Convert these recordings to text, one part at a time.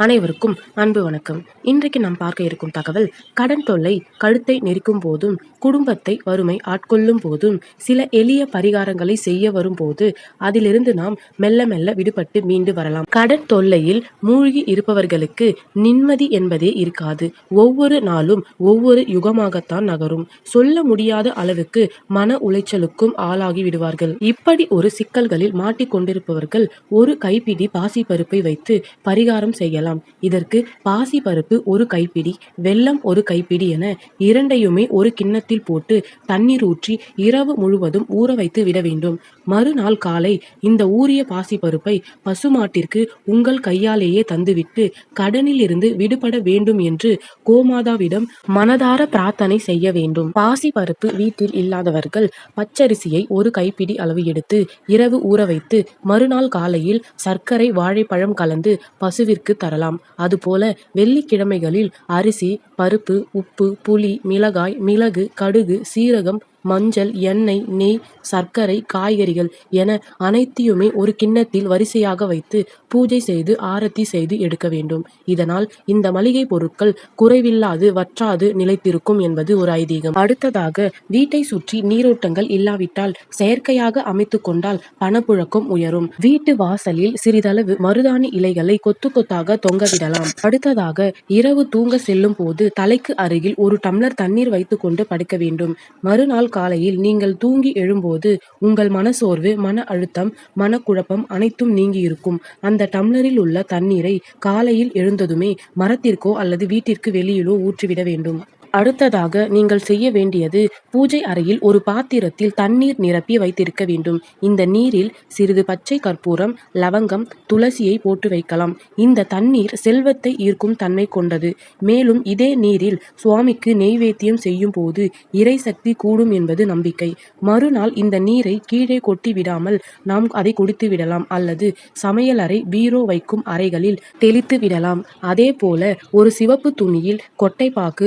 அனைவருக்கும் அன்பு வணக்கம். இன்றைக்கு நாம் பார்க்க இருக்கும் தகவல் கடன் தொல்லை கழுத்தை நெரிக்கும் போதும் குடும்பத்தை வறுமை ஆட்கொள்ளும் போதும் சில எளிய பரிகாரங்களை செய்ய வரும்போது அதிலிருந்து நாம் மெல்ல மெல்ல விடுபட்டு மீண்டு வரலாம். கடன் தொல்லையில் மூழ்கி இருப்பவர்களுக்கு நிம்மதி என்பதே இருக்காது. ஒவ்வொரு நாளும் ஒவ்வொரு யுகமாகத்தான் நகரும். சொல்ல முடியாத அளவுக்கு மன உளைச்சலுக்கும் ஆளாகி விடுவார்கள். இப்படி ஒரு சிக்கல்களில் மாட்டிக்கொண்டிருப்பவர்கள் ஒரு கைப்பிடி பாசி பருப்பை வைத்து பரிகாரம் செய்யலாம். இதற்கு பாசி பருப்பு ஒரு கைப்பிடி வெல்லம் ஒரு கைப்பிடி என இரண்டையுமே ஒரு கிண்ணத்தில் போட்டு தண்ணீர் ஊற்றி இரவு முழுவதும் ஊற வைத்து விட வேண்டும். மறுநாள் காலை இந்த ஊறிய பாசி பருப்பை பசுமாட்டிற்கு உங்கள் கையாலேயே தந்துவிட்டு கடனில் இருந்து விடுபட வேண்டும் என்று கோமாதாவிடம் மனதார பிரார்த்தனை செய்ய வேண்டும். பாசி பருப்பு வீட்டில் இல்லாதவர்கள் பச்சரிசியை ஒரு கைப்பிடி அளவு எடுத்து இரவு ஊற வைத்து மறுநாள் காலையில் சர்க்கரை வாழைப்பழம் கலந்து பசுவிற்கு தரலாம். அதுபோல வெள்ளிக்கிழமைகளில் அரிசி பருப்பு உப்பு புளி மிளகாய் மிளகு கடுகு சீரகம் மஞ்சள் எண்ணெய் நெய் சர்க்கரை காய்கறிகள் என அனைத்தையுமே ஒரு கிண்ணத்தில் வரிசையாக வைத்து பூஜை செய்து ஆரத்தி செய்து எடுக்க வேண்டும். இதனால் இந்த மளிகை பொருட்கள் குறைவில்லாது வற்றாது நிலைத்திருக்கும் என்பது ஒரு ஐதீகம். அடுத்ததாக வீட்டை சுற்றி நீரோட்டங்கள் இல்லாவிட்டால் செயற்கையாக அமைத்து கொண்டால் பணப்புழக்கம் உயரும். வீட்டு வாசலில் சிறிதளவு மருதாணி இலைகளை கொத்து கொத்தாக தொங்கவிடலாம் அடுத்ததாக இரவு தூங்க செல்லும் போது தலைக்கு அருகில் ஒரு டம்ளர் தண்ணீர் வைத்துக்கொண்டு படுக்க வேண்டும். மறுநாள் காலையில் நீங்கள் தூங்கி எழும்போது உங்கள் மனசோர்வு மன அழுத்தம் மனக்குழப்பம் அனைத்தும் நீங்கி இருக்கும் அந்த டம்ளரில் உள்ள தண்ணீரை காலையில் எழுந்ததுமே மரத்திற்கோ அல்லது வீட்டிற்கு வெளியிலோ ஊற்றிவிட வேண்டும். அடுத்ததாக நீங்கள் செய்ய வேண்டியது பூஜை அறையில் ஒரு பாத்திரத்தில் தண்ணீர் நிரப்பி வைத்திருக்க வேண்டும். இந்த நீரில் சிறிது பச்சை கற்பூரம் லவங்கம் துளசியை போட்டு வைக்கலாம். இந்த தண்ணீர் செல்வத்தை ஈர்க்கும் தன்மை கொண்டது. மேலும் இதே நீரில் சுவாமிக்கு நெய்வேத்தியம் செய்யும் போது இறை சக்தி கூடும் என்பது நம்பிக்கை. மறுநாள் இந்த நீரை கீழே கொட்டி விடாமல் நாம் அதை குடித்து விடலாம் அல்லது சமையலறை பீரோ வைக்கும் அறைகளில் தெளித்து விடலாம். அதே போல ஒரு சிவப்பு துணியில் கொட்டைப்பாக்கு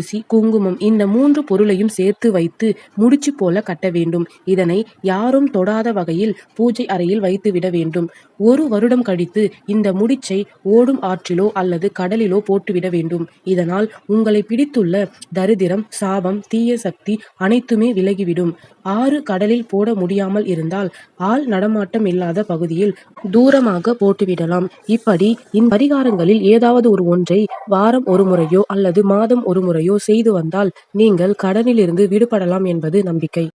பச்சரிசி குங்குமம் இந்த மூன்று பொருளையும் சேர்த்து வைத்து முடிச்சு போல கட்ட வேண்டும். இதனை யாரும் தொடாத வகையில் பூஜை அறையில் வைத்து விட வேண்டும். ஒரு வருடம் கழித்து இந்த முடிச்சை ஓடும் ஆற்றிலோ அல்லது கடலிலோ போட்டுவிட வேண்டும். இதனால் உங்களை பிடித்துள்ள தரித்திரம் சாபம் தீய சக்தி அனைத்துமே விலகிவிடும். ஆறு கடலில் போட முடியாமல் இருந்தால் ஆள் நடமாட்டம் இல்லாத பகுதியில் தூரமாக போட்டுவிடலாம் இப்படி இந்த பரிகாரங்களில் ஏதாவது ஒரு ஒன்றை வாரம் ஒரு முறையோ அல்லது மாதம் ஒரு முறையோ செய்து வந்தால் நீங்கள் கடனிலிருந்து விடுபடலாம் என்பது நம்பிக்கை.